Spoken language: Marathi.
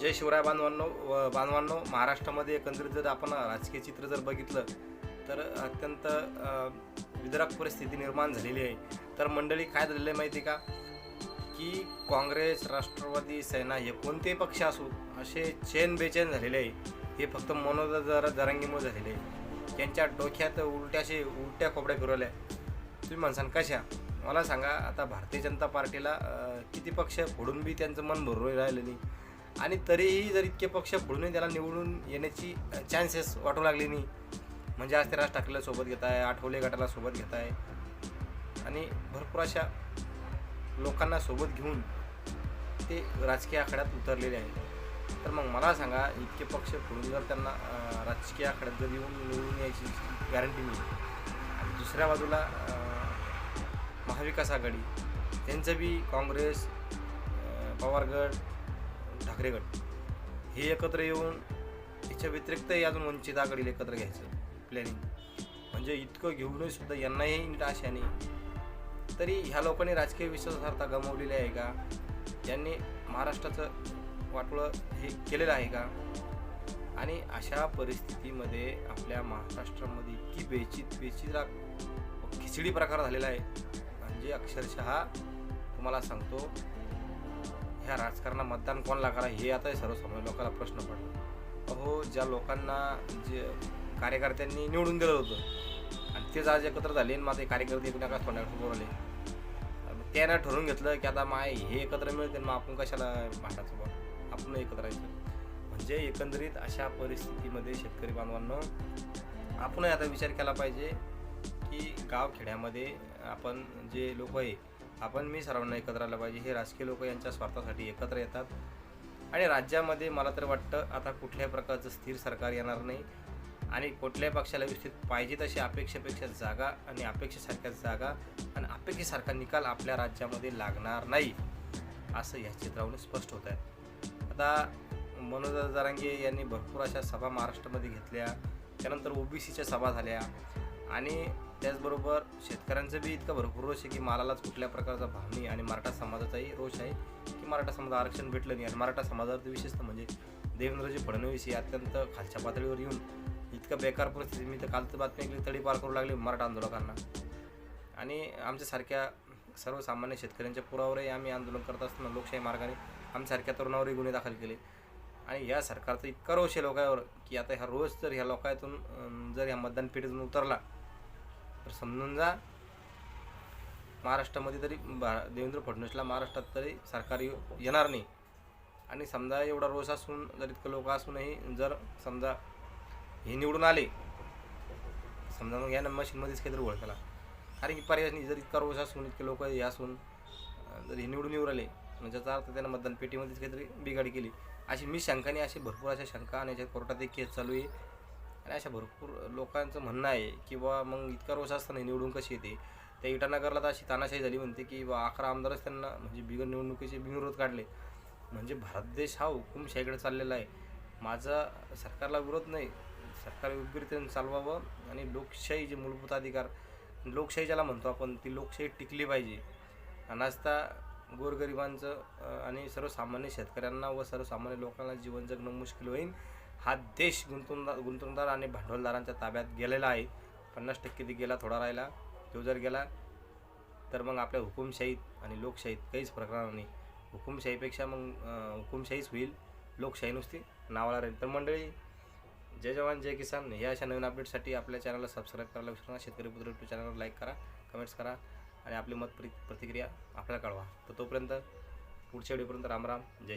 जय शिवराय बांधवांनो व बांधवांनो महाराष्ट्रामध्ये एकंदरीत जर आपण राजकीय चित्र जर बघितलं तर अत्यंत अ, परिस्थिती निर्माण झालेली आहे. तर मंडळी काय झालेलं आहे माहिती आहे का? की काँग्रेस राष्ट्रवादी सेना हे कोणते पक्ष असो असे चेन बेचैन झालेले आहे. हे फक्त मनोज जरा जरांगीमुळे झालेले आहे. त्यांच्या डोक्यात उलट्याशे उलट्या खोबड्या फिरवल्या तुम्ही म्हणसान कशा मला सांगा आता भारतीय जनता पार्टीला किती पक्ष फोडून बी त्यांचं मन भरून राहिलं नाही आणि तरीही जर इतके पक्ष फोडूनही त्याला निवडून येण्याची चान्सेस वाटू लागले नाही. म्हणजे आज ते राज ठाकरेला सोबत घेत आहे आठवले गटाला सोबत घेत आहे. आणि भरपूर अशा लोकांना सोबत घेऊन ते राजकीय आखाड्यात उतरलेले आहेत. तर मग मला सांगा इतके पक्ष फोडून जर त्यांना राजकीय आखाड्यात जर येऊन निवडून यायची गॅरंटी मिळेल. आणि दुसऱ्या बाजूला महाविकास आघाडी त्यांचं बी काँग्रेस पवारगड ठाकरे गट हे एकत्र येऊन याच्या व्यतिरिक्तही अजून वंचित आघाडीला एकत्र घ्यायचं प्लॅनिंग म्हणजे इतकं घेऊनही सुद्धा यांनाही नीट आशा नाही. तरी ह्या लोकांनी राजकीय विश्वासार्हता गमावलेली आहे का? त्यांनी महाराष्ट्राचं वाटोळं हे केलेलं आहे का? आणि अशा परिस्थितीमध्ये आपल्या महाराष्ट्रामध्ये इतकी बेचित बेचिरा खिचडी प्रकार झालेला आहे. म्हणजे अक्षरशः तुम्हाला सांगतो ह्या राजकारणात मतदान कोणाला करा हे आता सर्वसामान्य लोकांना प्रश्न पडला. अहो ज्या लोकांना जे कार्यकर्त्यांनी निवडून दिलं होतं आणि तेच आज एकत्र झाले आणि माझे कार्यकर्ते एकूण एका तोंडाकडे बोलले त्यानं ठरवून घेतलं की आता माय हे एकत्र मिळते मग आपण कशाला भांडायचं बा आपण एकत्र यायचं म्हणजे एकंदरीत अशा परिस्थितीमध्ये शेतकरी बांधवांनो आपणही आता विचार केला पाहिजे की गाव खेड्यामध्ये आपण जे लोक आहे आपण मी सर्वांना एकत्र आलं पाहिजे. हे राजकीय लोक यांच्या स्वार्थासाठी एकत्र येतात. आणि राज्यामध्ये मला तर वाटतं आता कुठल्याही प्रकारचं स्थिर सरकार येणार नाही. आणि कुठल्याही पक्षाला व्यवस्थित पाहिजे तशी अपेक्षेपेक्षा जागा आणि अपेक्षेसारख्या जागा आणि अपेक्षेसारखा निकाल आपल्या राज्यामध्ये लागणार नाही असं या चित्रावरून स्पष्ट होत आहे. आता मनोज जरांगे यांनी भरपूर अशा सभा महाराष्ट्रामध्ये घेतल्या. त्यानंतर ओबीसीच्या सभा झाल्या. आणि त्याचबरोबर शेतकऱ्यांचं बी इतकं भरपूर रोष आहे की मालालाच कुठल्या प्रकारचा भाव नाही आणि मराठा समाजाचाही रोष आहे की मराठा समाज आरक्षण भेटलं नाही. आणि मराठा समाजावर विशेषतः म्हणजे देवेंद्रजी फडणवीस हे अत्यंत खालच्या पातळीवर येऊन इतकं बेकार परिस्थिती मी तर कालचं बातमी ऐकली तडी पार करू लागली मराठा आंदोलकांना. आणि आमच्यासारख्या सर्वसामान्य शेतकऱ्यांच्या पुरावरही आम्ही आंदोलन करत असताना लोकशाही मार्गाने आमच्यासारख्या तरुणावरही गुन्हे दाखल केले. आणि या सरकारचं इतका रोष आहे लोकांवर की आता ह्या रोज जर ह्या लोकांतून जर ह्या मतदान पेढीतून उतरला तर समजून जा महाराष्ट्रामध्ये तरी भा देवेंद्र फडणवीसला महाराष्ट्रात तरी सरकार येणार नाही. आणि समजा एवढा रोष असून जर इतकं लोक असूनही जर समजा हे निवडून आले समजा मग या मशीनमध्येच काहीतरी ओळखला कारण की पर्याय नाही जर इतका रोष असून इतके लोक हे असून जर हे निवडून येऊ राहिले म्हणजे याचा अर्थ त्यानं मतदान पेटीमध्येच काहीतरी बिघाडी केली. अशी मी शंकाने अशी भरपूर अशा शंका आणि याच्या कोर्टात एक केस चालू आहे. आणि अशा भरपूर लोकांचं म्हणणं आहे की बा मग इतका रोष असताना निवडून कशी येते? त्या इटानगरला तर अशी तानाशाही झाली म्हणते की बा अकरा आमदारच त्यांना म्हणजे बिगर निवडणुकीचे बिनविरोध काढले. म्हणजे भारत देश हा हुकुमशाहीकडे चाललेला आहे. माझा सरकारला विरोध नाही. सरकार योग्यरीतीने चालवावं आणि लोकशाही जे मूलभूत अधिकार लोकशाही ज्याला म्हणतो आपण ती लोकशाही टिकली पाहिजे. आणि आता गोरगरिबांचं आणि सर्वसामान्य शेतकऱ्यांना व सर्वसामान्य लोकांना जीवन जगणं मुश्किल होईल हा देश गुंतवणूकदार गुंतवणूकदार आणि भांडवलदारांच्या ताब्यात गेलेला आहे. पन्नास टक्के ती गेला थोडा राहिला. तो जर गेला तर मग आपल्या हुकुमशाहीत आणि लोकशाहीत काहीच प्रकार नाही. हुकुमशाहीपेक्षा मग हुकुमशाहीच होईल लोकशाही नुसती नावाला राहील. तर मंडळी जय जवान जय किसान. या अशा नवीन अपडेटसाठी आपल्या चॅनलला सबस्क्राईब करायला विसरू नका. शेतकरी पुत्र यूट्यूब चॅनलवर लाईक करा कमेंट्स करा आणि आपली मत प्रि प्रतिक्रिया आपल्याला कळवा. तर तोपर्यंत पुढच्या व्हिडिओपर्यंत राम राम जय श्री